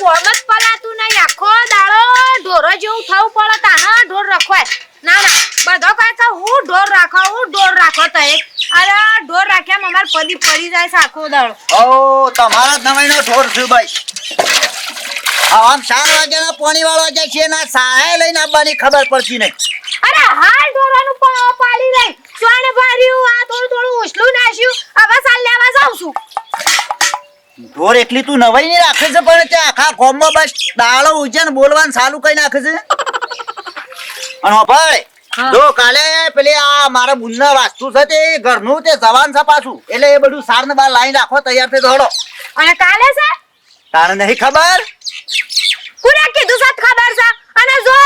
કોમ જ પલાતું નહીં. આખો દાડો ઢોરો જેવું થવું પડે. તાના ઢોર રખવાય. ના ના. બધો કહે કે હું ઢોર રાખો હું ઢોર રાખો તો એક. અરે ઢોર રાખ્યા અમાર પદી પડી જાય છે આખો દાડો. ઓ તમારા નવાઈનો ઢોર છું ભાઈ. આમ ચાર વાગ્યાના પાણી વાળો જાય છે ના સાહે લઈને આવવાની ખબર પડતી નહીં. અરે હાલ ઢોરાનું પાડી રહી ચોણ ભર્યું આ થોડું થોડું ઉછલું નાશ્યું હવે સાલ લેવા જાઉં છું. ઢોર એકલી તું નવાઈ નહીં રાખે છે પણ તે આખા ગામમાં બસ દાડો ઉજ્જૈન બોલવાનું ચાલુ કઈ નાખે છે. અને ભાઈ જો કાલે પેલી આ મારા બુનના વાસ્તુ છે તે ઘરનું તે જવાન છે પાછું. એટલે એ બધું સાર ને બાર લાઈન રાખો તૈયાર થઈ દોડો અને કાલે છે? તારે નહીં ખબર? કુને કીધું સાત ખબર છે? અને જો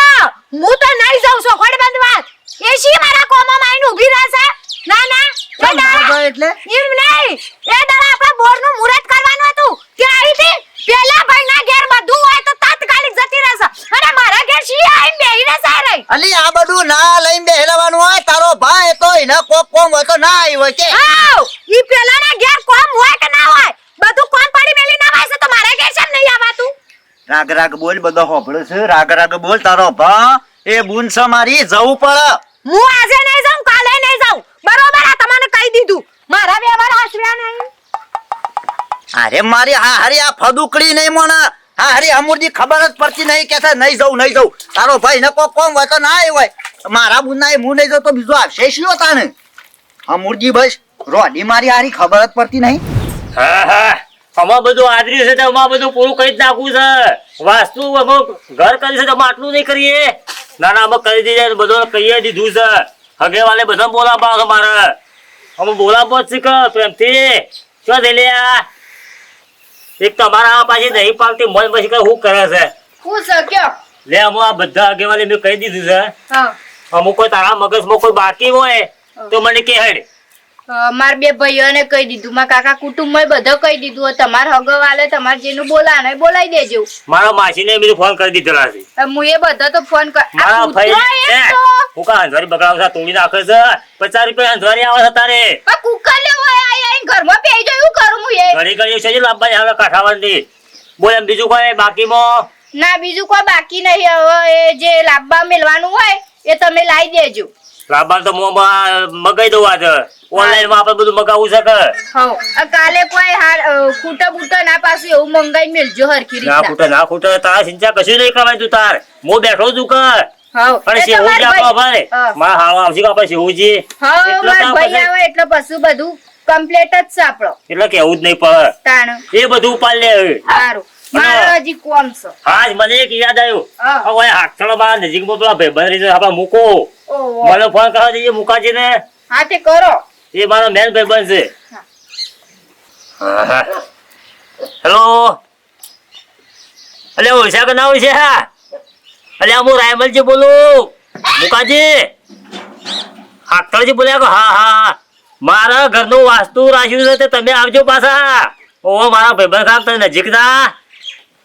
હું તો નહીં જાઉં છું ખોડ બંધ વાત એ શી મારા કોમમાં આઈને ઊભી રહેશે? ના ના ના એટલે? એમ નહીં. એ દાડા આપણે બોરનું મુહૂર્ત કરવાનું હતું. કે આવી હતી? પેલા ભાઈના ઘેર બધું હોય તો તાત્કાલિક જતી રહેશે. અને મારા ઘેર શી આઈને બેહી રહેશે રહી? અલી આ બધું ના લઈને બેહેલવાનું હોય? તારો ભાઈ તો એને કોક કોમ હોય તો ના આવી હોય કે આવ ઈ પેલાના ઘેર કોમ હોય કે ના હોય? બધું કોમ પડી મેલી ના વાયસે તો મારા ઘેર કેમ નહીં આવાતું? રાગ રાગ બોલ બધો હોભળે છે. રાગ રાગ બોલ તારો ભા એ બુન સમારી મારી જવું પડે. હું આજે નહીં જાઉં કાલે નહીં જાઉં બરોબર આ તમને કહી દીધું મારા વ્યવહાર નહીં? અરે મારી હા હારી આ ફદુકડી નહીં મને. હા હારી અમૂર્જી ખબર જ પડતી નહીં કે છે નહીં જવું નહીં જવું તારો ભાઈ નકો કોમ હોય તો ના આવ્યો હોય. મારા બુના હું નહીં જાઉં તો બીજો આવશે શિયો તાને અમૂર્જી બસ રોડી મારી હારી ખબર જ પડતી નહીં. હા બધું આદરી છે તો બધું પૂરું કરી જ નાખવું છે. વાસ્તુ અમે ઘર કરી છે તો આમાં આટલું નહીં કરીએ. ના ના અમે કરી દીધે બધું કહીએ દીધું છે. હગે વાલે બધા બોલાવવા છે મારે. અમે બોલાવો જ છે કે પ્રેમથી. શું થઈ લ્યા? એક તમારા પાછી નહીં પાલતી મન પછી કે શું કરે છે? હું કયો? લે અમે આ બધા આગેવાલે મેં કહી દીધું છે. અમુક કોઈ તારા મગજમાં કોઈ બાકી હોય તો મને કે હેડ. માર બે ભાઈઓને કહી દીધું. મારા કાકા કુટુંબમાં બધો કહી દીધું તમાર હગવાલે તમાર જેનું બોલાને બોલાવી દેજો. મારા માસીને બીજું ફોન કરી દીધેલા છે. હું એ બધો તો ફોન કર મારા ભાઈ એક છે. તો અંધારી બગાડવા તોડી નાખે છે. પચાસ રૂપિયા અંધારી આવે છે તારે. આ કુકર લેવો ઘરમાં પેઈ જો એવું કરું હું એ? ઘણી ઘણી છે લાંબા આવે કાઠાવાડી બોલ એમ બીજું કોઈ બાકીમાં? ના બીજું કોઈ બાકી નહીં. હવે એ જે લાંબા મેલવાનું હોય એ તમે લાવી દેજો. લાંબા તો મોમાં મગાઈ દઉં આજે. ઓનલાઈનમાં આપણે બધું મગાવું છે કે? હવ. કાલે કોઈ હાર ખૂટા ના પાછું એવું મંગાઈ મેલજો હરખી ના ખૂટે ના ખૂટે તારા સિંચા કશું નહીં કરવાનું તું તાર. હું બેઠો છું કે? હવ પણ શેહુજી તમારા ભાઈ- ભાઈ. મારા હાવ આવશે આપણે શેહુજી હવ એટલે મારા તો ભાઈ પછી- આવે એટલે પછી બધું કમ્પ્લીટ જ છે આપણો. એટલે કેવું જ નહીં પડે તાણ. એ બધું ઉપાડ લે સારું. મારે હજી કોમ છે. હાજ મને એક યાદ આવ્યું. હવે હાથળમાં નજીકમાં પેલા ભાઈબંધ રહે આપણે મૂકો. મને ફોન કરવા મુકાજી ને હા તે કરો. એ મારો મેન ભાઈબંધ છે. હેલો અલે ના કે ના ઓળશા અલે હું રાયમલજી બોલું. મુકાજી. હાથળજી બોલ્યા હા હા. મારા ઘરનું વાસ્તુ રાખ્યું છે તમે આવજો પાછા. ઓ મારા ભાઈબંધ ખાબ તમે નજીક ના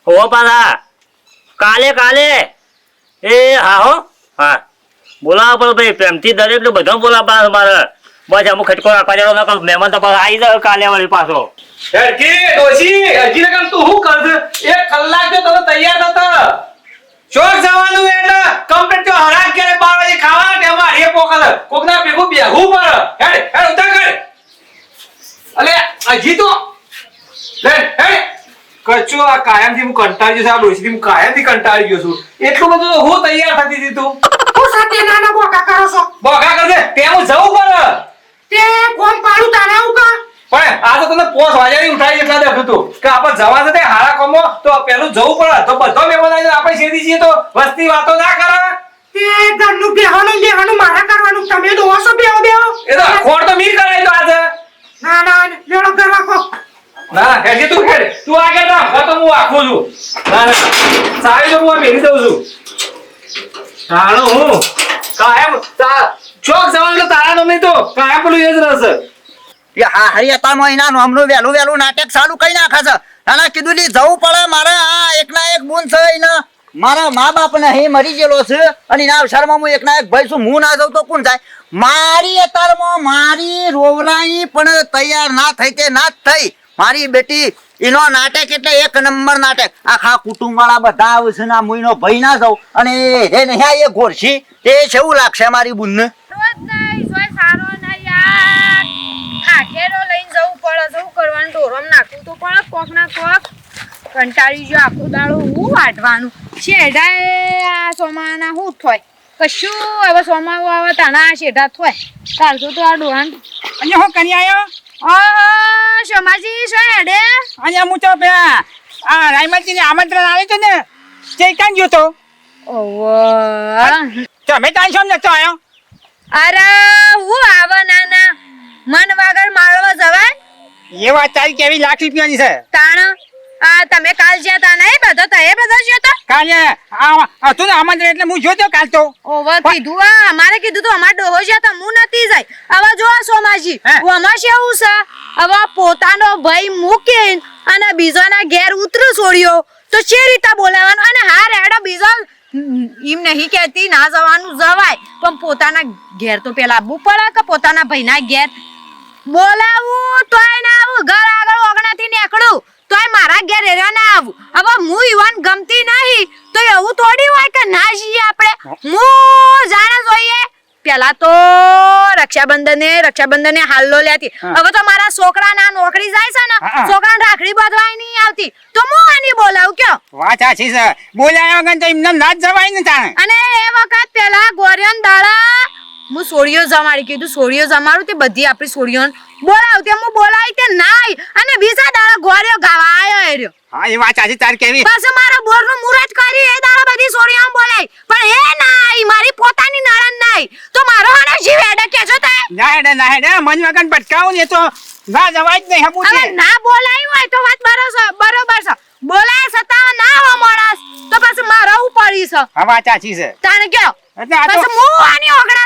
ઓ પાછા. કાલે કાલે. એ, હા, હો. હા. બોલા પણ ભાઈ, પ્રેમથી દરેક ને બધા બોલાવ પાછો મારે. બસ અમુક ખટકો રાખવા જવાનો નકલ મહેમાન તો પાછો આવી જાય કાલે વળી પાછો. હેડકી, ડોશી હજી તું શું કરશે? એક કલાક તો તૈયાર થતા ચોક જવાનું એટલે કમ્પ્લીટ તો હરાક કરે બાર વાગે ખાવાના ટાઈમમાં એ પોકલ કોકના ભેગું બેહવું પર હેડ હેડ ઉતાર કર અલે હજી તો લે હેડ. કચો આ કાયમથી હું કંટાળી ગયો છું. આ ડોશીથી હું કાયમથી કંટાળી ગયો છું. એટલું બધું તો હું તૈયાર થતી હતી તું. હું સાથે નાના બોકા કરો છો. બોકા કરજે. તેમ જવું પડે તે કોમ પાડું તારા હું કા પણ આ તો તને પોસ વાજાની ઉઠાડી એટલા દેખું હતું કે આપણે જવા જતે હારા કોમો તો પેલું જવું પડે. તો બધો મહેમાન આવી આપણે શેરી છીએ તો વસ્તી વાતો ના કરે. તે ઘરનું બેહવાનું લેવાનું મારા કરવાનું. તમે દોવો છો બેહો બેહો. એ તો ખોટ તો મીર કરાય તો આજે. ના ના લેડો ઘર રાખો. ના ના હેડજે તું હેડ તું આગળ રાખ તો હું આખું છું. ના ના સારી તો હું આ દઉં છું. તાણો હું. કાયમ ચોક જવાનું તારા નમી તો કાયમ પેલું એ જ રહેશે. એ હા હરી અત્યારમાં એના નામનું વહેલું વહેલું નાટક ચાલુ કઈ નાખે છે. અને કીધું જવું પડે, મારે આ એકના એક બુન છે, એને મારા મા બાપ ને અહીં મરી ગયેલો છે. અને એના અવસરમાં હું એકના એક ભાઈ છું, હું ના જાઉં તો કોણ જાય? મારી અતારમાં મારી રોવરાઈ પણ તૈયાર ના થઈ તે ના થઈ. મારી બેટી, એનો નાટક એટલે એક નંબર નાટક. આખા કુટુંબ વાળા બધા આવશે ના એનો ભાઈ ના જાઉં. અને હે નહીં એ ગોરશી એ કેવું લાગશે મારી બુનને? સારો ના આખેરો લઈને જવું પડે શું કરવાનું ઢોરમ નાખવું તો પડે કોક ના કોક કંટાળી જો આખો દાડો હું વાટવાનું એ આ સોમાના હું થોય? કશું હવે સોમાવું આવે તાના શેઢા થોય? ચાલતું તો આ ડોહાન અને હું કરી આવ્યો ઓ શમાજી શું હેડે? અને હું તો પેલા આ રાયમાજીને આમંત્રણ આવે છે ને તે કાન ગયો તો ઓવ તમે તાન છો તો આવ્યો અરે હું આવ નાના. મન વગર માળવા જવાય? એ વાત તારી કેવી લાખ રૂપિયાની છે? તાણ આ તમે કાલ જ્યાં તા નહીં બધો તો એ બધો જ્યો તો? કાલે આ તું આમંત્રણ એટલે હું જોતો કાલ તો. ઓવર કીધું આ અમારે કીધું તો અમાર ડોહો જ્યાં તો હું નથી જાય. હવે જો આ સોમાજી હે? આમાં કેવું છે? હવે પોતાનો ભાઈ મૂકે અને બીજાના ઘેર ઉતરું છોડ્યો તો છે રીતે બોલાવાનું અને હા રેડો બીજો એમ નહીં કહેતી ના જવાનું જવાય. પણ પોતાના ઘેર તો પેલા આવવું પડે કે પોતાના ભાઈના ઘેર? બોલાવું તોય ના આવું. ઘર આગળ ઓગણાથી નીકળું. તોય મારા ઘેર એરા ના આવું. હવે હું ઈવન ગમતી નહીં તો એવું થોડી હોય કે ના જઈએ આપણે? હું જાણે જોઈએ. પેલા તો રક્ષાબંધને રક્ષાબંધને હાલ્લો લેતી હવે તો મારા છોકરા ના નોકરી જાય છે ને. છોકરા રાખડી બાંધવાય નહીં આવતી. તો હું આની બોલાવું કયો? વાત સાચી છે. બોલાયા વગર તો એમને ના જવાય ને તાણે. અને એ વખત પેલા ગોરિયન દાડા હું સોળીઓ જમાડી કીધું સોળીઓ જમાડું તે બધી આપણી સોળીઓ બોલાવતી હું બોલાવી તે નાઈ અને બીજા દાડા ગોર્યો ગાવા આયો એ હા એ વાત સાચી તાર કેવી? પાછું મારા બોરનું મુહૂર્ત કરી એ દાડા બધી સોળીઓ બોલાય પણ એ નાઈ મારી પોતાની નણંદ નાઈ તો મારો આને જીવ એડે કેજો તે? ના હેડે ના હેડે મન વગન ભટકાવું ને તો ના જવાય જ નહીં હબુ હવે ના બોલાયું હોય તો વાત બરોબર બરોબર છે. બોલાય છતાં ના હો માણસ. તો પછી મારા ઉપાડી છે. હા વાત સાચી છે. તાણે કયો? એટલે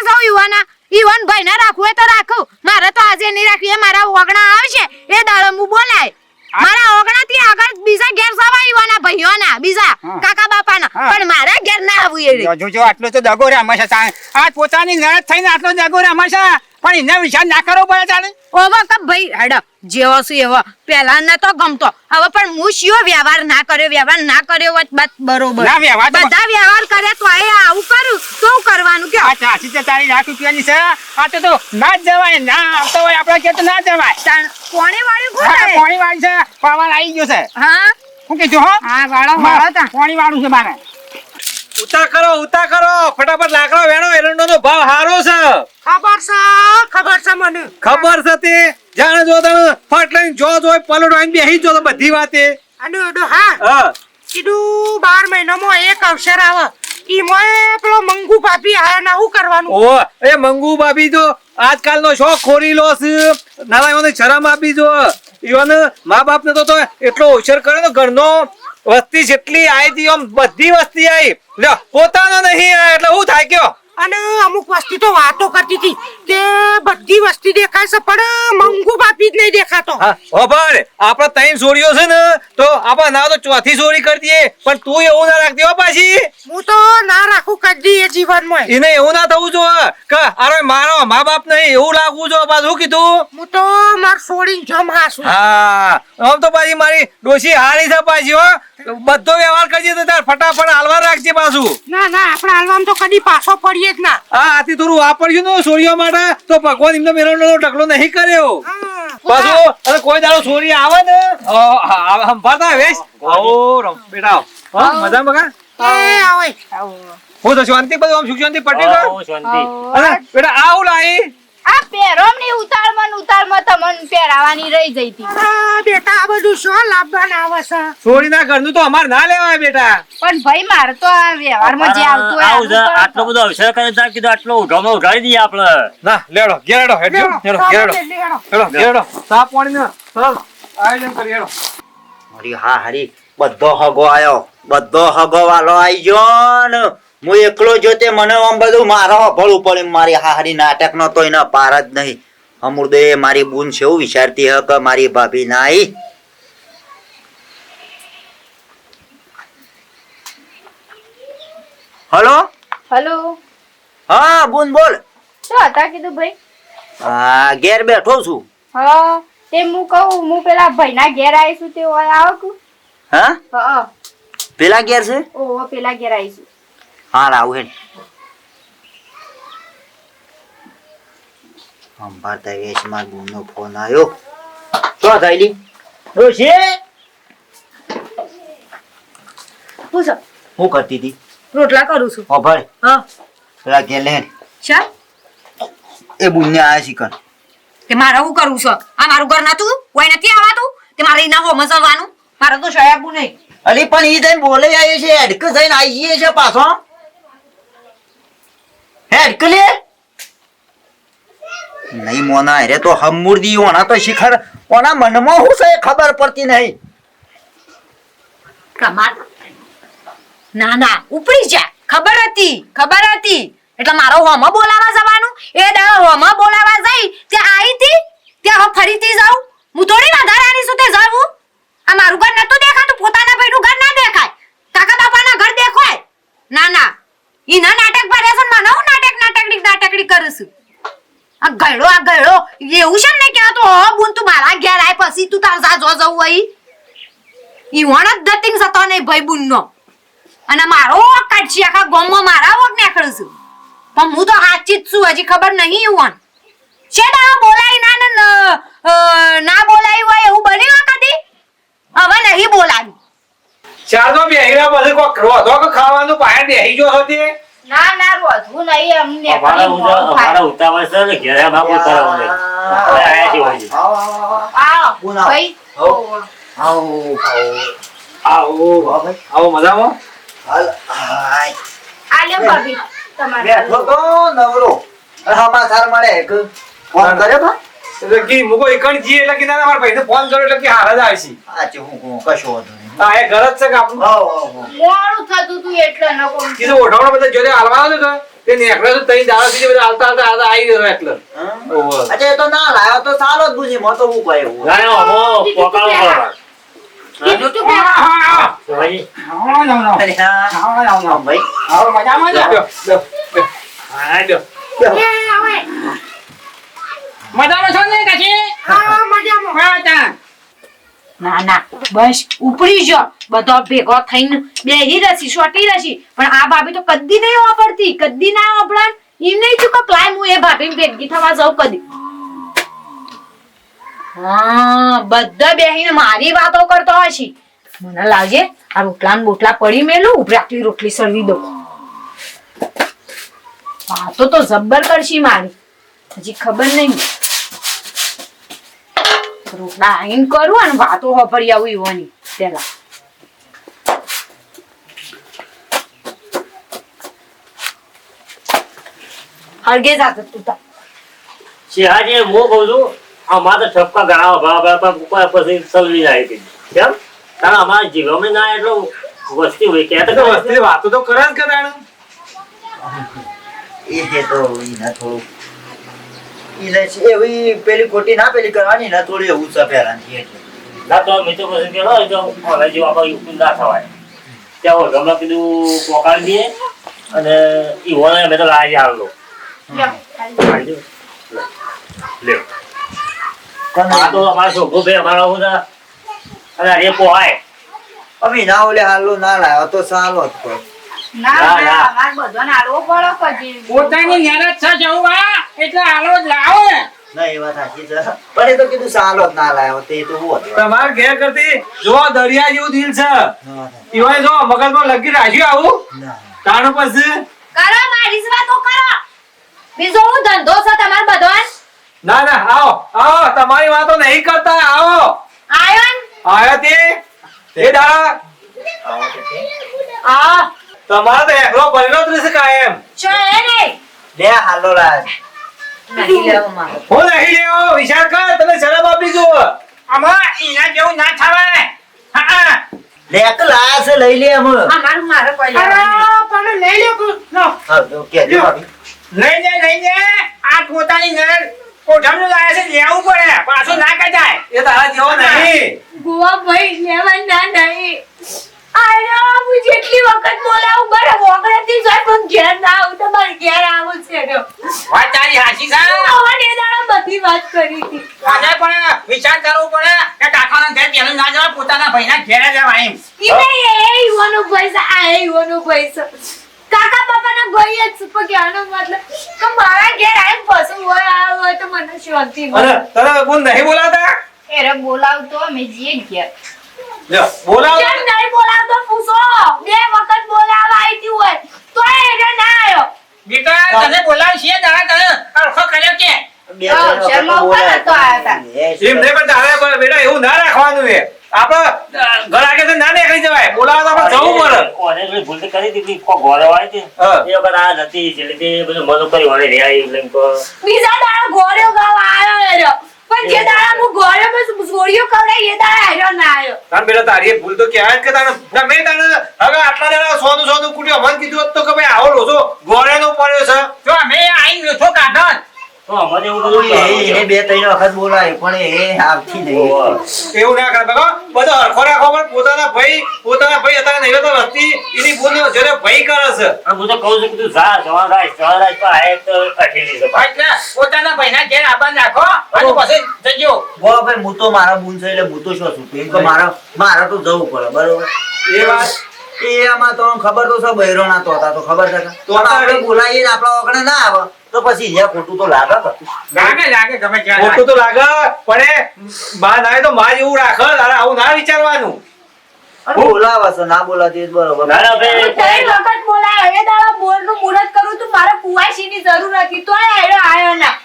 જાઉં યુવાના? ઈવન ભાઈ ના રાખવું હોય તો રાખું. મારે તો આજે નહીં રાખવી, એ મારા ઓગણા આવશે એ દાડો હું બોલાય આ- મારા ઓગણા થી આગળ બીજા ઘેર સવા યુવાના ભાઈઓના બીજા હા. કાકા બાપાના હા. પણ મારા ઘેર ના આવવું એ જો જો આટલો તો દગો રે હંમેશા આ પોતાની નરદ થઈને આટલો દગો રે હંમેશા પણ એને વિચાર ના કરવો પડે તારે ઓવા કે ભાઈ હડપ જેવો શું એવો. પેલા ન તો ગમતો. હવે પણ હું શિયો વ્યવહાર ના કર્યો વ્યવહાર ના કર્યો હોત બાત બરોબર. ના, વ્યવહાર બધા વ્યવહાર કરે તો એ આવું કરું. તો કરવાનું કે આ ચાસી તો તારી લાખ રૂપિયાની છે. આ તો તો ના જવાય. ના આવતો હોય આપણે કે તો ના જવાય. કોણે વાળ્યું કોણે? કોને પાણી વાળી છે? પાવર આવી ગયો છે. હા? હું કે જો હા વાળો વાળો તા. પાણી વાળું છે મારે? ઉતા કરો ઉતા કરો. ફટાફટ લાકડો વેણો એરંડોનો ભાવ હારો છે. ખબર છે ખબર છે મને. ખબર છે તે. જાણે જો તને ફટ લઈને જો જો પલટો આઈને બેસી જો તો બધી વાતે. અને ઓડો હા હા. કીધું બાર મહિનામાં એક અવસર આવે. ઈમાં પેલો મંગુ ભાભી આયા ના શું કરવાનું. ઓ એ મંગુ બાબી જો આજકાલનો શોખ ખોરી લો છે. નારાયણ શરમ આપી જો. ઈવન મા બાપ ને તો એટલો હોશિયાર કરે તો ઘરનો. વસ્તી જેટલી આવી હતી આમ બધી વસ્તી આવી લ્યો પોતાનો નહીં એટલે હું થાય કયો? અને અમુક વસ્તી તો વાતો કરતી હતી કે બધી વસ્તી દેખાય છે પણ મંગુ બાપી જ નહીં દેખાતો. હા હોભળ આપણે ત્રણ સોરીઓ છે ને તો આપણે ના તો ચોથી સોરી કરી દઈએ પણ તું એવું ના રાખતી હો પાછી. હું તો ના રાખું કદી એ જીવનમાં. એને એવું ના થવું જો કે અરે મારો મા બાપ નહીં એવું લાગવું જો પાછું કીધું? હું તો માર છોડીને જમ હાસું. હા આમ તો પાછી મારી ડોશી હારી છે પાછી હો. બધો વ્યવહાર કરજે તો તાર ફટાફટ હાલવા રાખજે પાછું. ના ના આપણે હાલવામાં તો કદી પાછો પડીએ જ ના. હા આથી થોડું વાપરજો ને સોરીઓ માટે તો ભગવાન એમનો મેળવવાનો ઢગલો નહીં કર્યો પાછો અરે કોઈ દાડો સોરી આવે ને સંભાળતા વેશ. આવો બેટા હા મજા મગા એ હું તો શાંતિ બધું આમ સુખ શાંતિ પટી ગયો શાંતિ. અને બેટા આવું લાઈ આ પેરોમની ઉતાળમાં ને ઉતાળમાં તમને પહેરાવાની રહી જઈ હતી. બેટા આ બધું શું લાભવાન આવે છે? સોરીના ઘરનું તો અમાર ના લેવાય બેટા. પણ ભાઈ મારે તો આ વ્યવહારમાં જે આવતું હોય. આટલો બધો અવસર કરે તા કીધું આટલો ઉઠાવમાં ઉઠાડી દઈએ આપણે. ના લેડો ગેરડો હેડો ઘેરડો ગેરડો હેડો ઘેરડો સા પાણી ને આયોજન કરી હેડો. હા હરી બધો હગો આયો બધો હગો વાલો આઈ ગયો ને. હું એકલો જો તે મને આમ બધું મારો ભળવું પડે મારી હારી નાટક નો તો એના પાર જ નહીં. અમૃદે મારી બૂન છે એવું વિચારતી હ કે મારી ભાભી ના આઈ હલો? હલો? હા બૂન બોલ. શું હતા કીધું ભાઈ? હા ઘેર બેઠો છું. હા તે હું કહું હું પેલા ભાઈના ઘેર આવીશું તે હોય આવો હા? હા. પેલા ઘેર છે? ઓહો પેલા ઘેર આવીશું. હા આવું હે સંભાળતા વેશમાં ગુનો ફોન આવ્યો. શું થયેલી ડોશી? પૂછો હું કરતી હતી રોટલા કરું છું. ઓ ભાઈ. હા. પેલા ગેલે લે ચા એ બુનને આયા શીખર તે મારે હું કરવું છે? આ મારું ઘર નતું? કોઈ નથી આવતું? તે મારે ના હો જવાનું મારે તો શયાબુ નહીં અલી પણ ઈ જઈને બોલે આવ્યો છે હેડક જઈને આવી જઈએ છે પાછો. હેડક લે નહીં મોના રે તો હમુરદી ઓના તો શિખર ઓના મનમાં હું છે ખબર પડતી નહીં? કમાલ. ના ના ઉપડી જા. ખબર હતી ખબર હતી. એટલે મારો હોમ બોલાવા જવાનું. એ દાડો હોમ બોલાવા જઈ ત્યાં આવી હતી ત્યાં હું ફરીથી જાઉં. હું થોડી વધારાની છું તે જાઉં. આ મારું ઘર નતું દેખાતું પોતાના ભાઈનું ઘર ના દેખાય. કાકા બાપાના ઘર દેખાય. ના ના. ઈના નાટક ભરે છે ને મને હું નાટકડી કરું છું. આ ગયડો આ ગયડો એવું છે ને કે આ તો બુન, તું મારા ઘેર આય પછી તું તાર જા, જો, જવું અહીં ઈ વણ જ ધતિંગ સતો નહીં ભાઈ બુનનો. અને મારો કાઢશી, આખા ગામમાં મારા વોક નીકળું છું. પણ હું તો સાચી જ છું, હજી ખબર નહીં ઈવન શેડા બોલાય ના, ને ન- ના બોલાય હોય એવું બન્યું કદી? હવે નહીં બોલાવી. તો બેહીરા પછી કોક રોધો ખાવાનું, પાયા બેહી જો હતી? ના ના રોધવું નહીં અમને અમારા ઉતાવળ છે ને ઘેરે બાપુ કરાવું નહીં. આયા છીએ વળી. આવો ભાઈ. આવો. આવો આવો. આવો મજામાં? હાલ હાય. આલ્યો ભાભી તમારે. બેઠો તો નવરો. અને મળે એક. ફોન કર્યો તો? એટલે કે મુકો એકણ જી એટલે કે ના મારા ભાઈને ફોન કર્યો એટલે કે હાલ જ આવશે આ ચે હું કશો વાંધો હા એ ઘર જ છે કે આપણું. મોડું થતું તું એટલે ન કોણ કીધું ઓઢાવણો બધા જોડે હાલવાનો છે કે તે. નીકળે તો તઈ દાડા સુધી બધા હાલતા હાલતા હાલતા આવી ગયો એટલે. હા? ઓહો. અચ્છા એ તો ના લાયો તો સારો જ બુજી મો તો હું કહે હું. ના, ના, અમો પોકાળો કરો કીધું તું હા, હા, હા. શિવાજી, અરે હા. હા. હા, લ્યો. ના ના, બસ, ઉપડી જો બધો ભેગો થઈને બેહી રસી સોટી રસી પણ આ ભાભી તો કદી નહીં વાપરતી, કદી ના વાપરાય. એમ નહીં તું કે હું એ ભાભી ભેગી થવા જાઉં કદી. બધા બેહીને મારી વાતો કરતો છે. મને લાગે આ રોટલા બોટલા પડી મેલું ઉપરી આટલી રોટલી સળવી દઉં. વાતો તો જબ્બર કરશી મારી. હજી ખબર નહીં. રોટલા કરું અને વાતો હોભરી આવું ઈવોની પેલા હળગે જાતો તું તાર. શિવાજી, મો કહું છું, અમારે તો ઠપકા ગાળા ભાવ ભાવ ઊભા પછી સલવી જાય કે. કેમ? કારણ અમારા જીવનમાં ના એટલો વસ્તી હોય કે તો વસ્તી વાતો તો કરે જ કે. એ તો ઈ ના થોડું લે એવી પેલી ખોટી ના પેલી કરવાની ના થોડી એવું છે પહેલાંથી એટલે. ના તો મેં તો હોય તો ઓલા જેવા કોઈ ના થવાય. ત્યાં ઓલ ગમલા કીધું પોકાળ દઈએ અને ઈ ઓલા મેં તો લાવી આવલો લ્યો, લે. લ્યો. પણ આ તો અમારા છોકરો ભાઈ અમારા બધા અને એ પોહાય અમે ના ઓલે હાલો ના લાવ્યો તો સારો જ પોતાની ન્યારા છે જવું આ એટલે આલો જ લાવો ને. ના એ વાત સાચી છે. પણ એ તો કીધું સારો જ ના લાવ્યો તે તો હું હતું. તમારે ઘેર કરતી જો દરિયા જેવું દિલ છે. ના, જો મગજમાં લગી રાખ્યું આવું. ના. પછી? કરો મારી વાતો કરો. બીજો હું ધંધો છે તમાર બધોન? ના ના આવો આવો તમારી વાતો નહીં કરતા આવો. આયો ને? આયો તે. એ દાડા. આવો તો. છે. આ તમારે તો એકલો બનેલો જ રહેશે કાયમ. ને લે હાલો લાવ નહીં લેવો મારો. હું નહીં લેવો? વિચાર કર તને શરમ આપી જો આમાં એના જેવું ના થવાય. હા. લે કે લાયા છે લઈ લે અમે આ મારું મારે કોઈ પણ લઈ લે તું. લો. હા તો કેજો લઈ લે લઈ લે. આ પોતાની નર કોઠમનું લાયા છે લેવું પડે. પાછું ના કઢાય એ તારા જેવો નહીં. ગોવા ભાઈ લેવાના નહીં. આયો હું જેટલી વખત બોલાવું બરે વગડેથી જાય પણ ઘેર ના આવું તો ઘેર આવું છે જો. વાત તારી હાચી છે. આવવાની દાડા બધી વાત કરી હતી. અને પણ વિચાર કરવો પડે કે કાકાના ઘેર પેલું ના જવાય પોતાના ભાઈના ઘેરે જવાય એમ. ઈ એ ઈવાનો ભાઈ આ ઈવાનો ભાઈ કાકા બાપાના ભાઈ જ કહેવાનો મતલબ કે મારા ઘેર આવીને પશુ હોય આ હોય તો મને શાંતિ મળે. અને તને બોલ નહીં બોલાતા એરે બોલાવતો અમે જઈએ ઘેર. બોલાવ કેમ નહીં બોલાવતો? પૂછો. બે વખત બોલાવવા આવી હોય. તોય એને ના આવ્યો બેટા તને બોલાવ છે દાડા તને અરખો કર્યો કે. બે શર્મા ઉપર. નતો આવ્યા એ એમ નહીં પણ તારે બેટા એવું ના રાખવાનું એ. આપણે ઘર આગળ ના નીકળી જવાય. બોલાવા તો આપણે જવું પડે. કોને ભૂલ કરી દીધી કોક ઘોડે વાળી હતી. એ વખત આ નથી એટલે તે બધું મનો કરી વળે રહ્યા એટલે બીજા દાડો ઘોડ્યો ગાવા આવ્યો એરો પણ જે દાડા હું ઘોડ્યો બસ ઘોડીઓ કવડાય એ દાડા આવ્યો ના આવ્યો તાર બેટા તારી ભૂલ તો જ કે ના ગમે તારે હવે આટલા દાડા સોનું સોનું કુટ્યો. મન કીધું હોત તો કે ભાઈ આવો લોચો ગોળેનો પડ્યો છે. જો અમે આઈ લોથો કાઢો એને બે ત્રણ વખત બોલાય પણ એ આવતી નહીં. એવું ના કરે બગો બધો હરખો રાખો પણ પોતાના ભાઈ પોતાના ભાઈ અત્યારે નહીં તો વસ્તી એની ભૂલ જેને ભાઈ કરે છે. હું તો કહું છું કે તું જા સવાર રાજ સવાર રાજ તો આ તો અઠેલી છે. ભાઈ એટલે પોતાના ભાઈના ઘેર આબાદ રાખો અને પછી જજો. બોલો ભાઈ હું તો મારા બુન છે એટલે હું તો શું છું? એમ તો મારા મારે તો જવું પડે બરોબર? એ વાત. એ આમાં તો ખબર તો છે બૈરો ના તો હતા તો ખબર છે? તો પણ આપણે બોલાવીએ ને આપણા વગણે ના આવે. તો પછી અહીંયા ખોટું તો લાગે લાગે લાગે ગમે ત્યાં ખોટું તો લાગે પણ એ ના તો માં જેવું રાખે તારે આવું ના વિચારવાનું. બોલાવે છે ના બોલાતી બરોબર. ના, ના, ભાઈ. ત્રણ વખત બોલાયો એ મુહૂર્ત કરું તું મારે કુવાસીની જરૂર હતી તોય આયો આયો ના.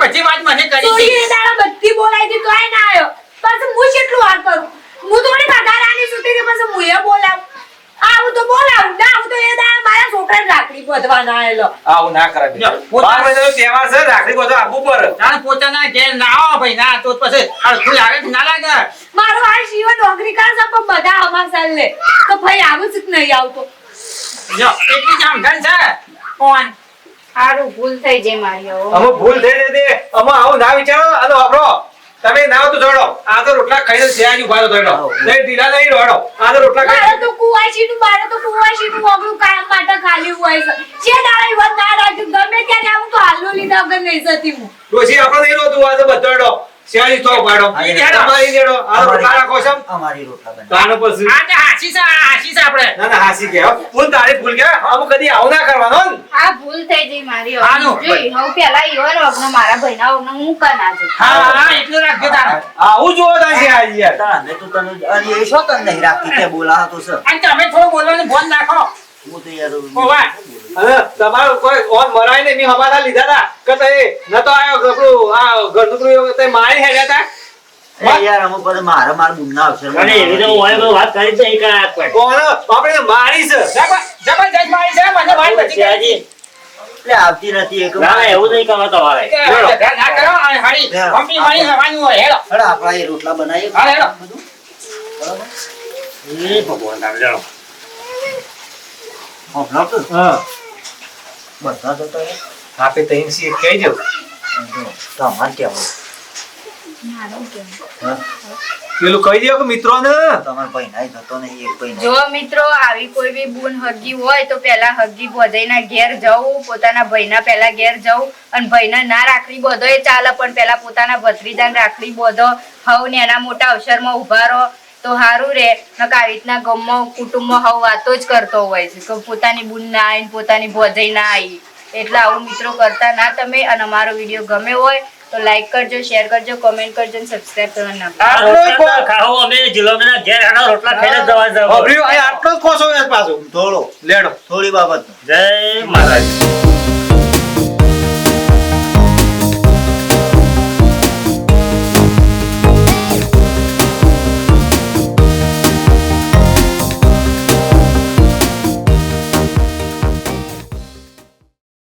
બધી વાત મને કરી દાડા બધી બોલાઈ હતી તોય ના આયો. પછી હું કેટલું વાર કરું? હું થોડી પગારાની સુધી કે પછી હું એ બોલાવું. આવું તો બોલાવું ના આવું તો એ દાડા મારા છોકરાને રાખડી બધવા ના આવું ના કરે બાર મહિનાનો તહેવાર છે રાખડી બધું આપવું પડે. તારે પોતાના ઘેર ના આવો ભાઈ ના તો પછી અડખું લાગે કે ના લાગે. મારો આ શિવ નોકરી કરે છે પણ બધા અમાર સાલ લે તો ભાઈ આવું જ નહીં આવતો. જો એટલી જ સમજણ છે? કોણ સારું ભૂલ થઈ જાય મારી હવે. ભૂલ થઈ જતી અમે આવું ના વિચારો અને વાપરો. તમે ના તો જોડો. આ તો રોટલા ખાઈને ત્યાં જ ઊભા તો જોડો નહીં ઢીલા નહીં રોડો આ તો રોટલા મારે ખાઈ તો કુવાસીનું મારે તો કુવાસીનું ઓગળું કાયમ માટે ખાલી હોય છે. જે દાડે ઈ ના રાખ્યું ગમે ત્યારે આવું તો હાલો લીધા વગર નહીં જતી હું. રોજી આપણે નહીં રોતું આ તો બધો તો પાડો હા, એ તમારી દેડો આ તો રોટલા અમારી રોટલા બને કાનો પછી આ તો હાસી છે હાસી છે આપણે. ના ના હાસી કે ભૂલ તારી ભૂલ કે અમુક કદી આવું ના કરવાનો ને. આ ભૂલ થઈ ગઈ મારી હવે. જોઈ, હવે પેલા ઈવન વગર મારા ભાઈના વગર હું કર નાખું. હા હા એટલું રાખજો તારે. આવું જોવો તારી આજે યાર. તારા તો તને અને એ શું તને નહીં રાખતી તે બોલાવો તો છે. અને તમે થોડું બોલવાનું ફોન. અને તમારું કોઈ ઓન મરાય ને મેં હમારા લીધા હતા કે તે નતો આયો ગપડું આ ઘરનું તે. મારી હેડ્યા હતા એ આવતી નથી એક ના ના, એવું નહીં કરવા તમારે કે ઝઘડા ના કરો. અને હારી કંપની મારી જવાનું હોય. હેડો. હેડો આપણા એ રોટલા એ ભગવાન હા બધા જતા આપે તઈન સી કહી દો તમારે કેવું પેલું કહી દો કે મિત્રોને તમારા ભાઈ થતો નહીં એક ભાઈ જો મિત્રો આવી કોઈ બી બૂન હગી હોય તો પેલા હગી બધેના ઘેર જવું પોતાના ભાઈના પેલા ઘેર જવું અને ભાઈના ના રાખડી બધો એ ચાલે પણ પેલા પોતાના ભત્રીજાને રાખડી બધો હવ ને એના મોટા અવસરમાં ઊભા રહો. તો સારું રે. નકા આવી રીતના ગમમાં કુટુંબમાં હવ વાતો જ કરતો હોય છે કે પોતાની બુન ના આવી પોતાની ભોજઈ ના આવી એટલે આવું મિત્રો કરતા ના તમે અને અમારો વીડિયો ગમે હોય તો લાઈક કરજો શેર કરજો કોમેન્ટ કરજો અને સબસ્ક્રાઇબ કરવાનું ના ખાઓ અમે જિલ્લાના ઘેર આના રોટલા ખાઈને જવા જાવ. અભર્યું, આટલો જ ખોસો પાછો. થોડો લેડો થોડી બાબત જય મહારાજ.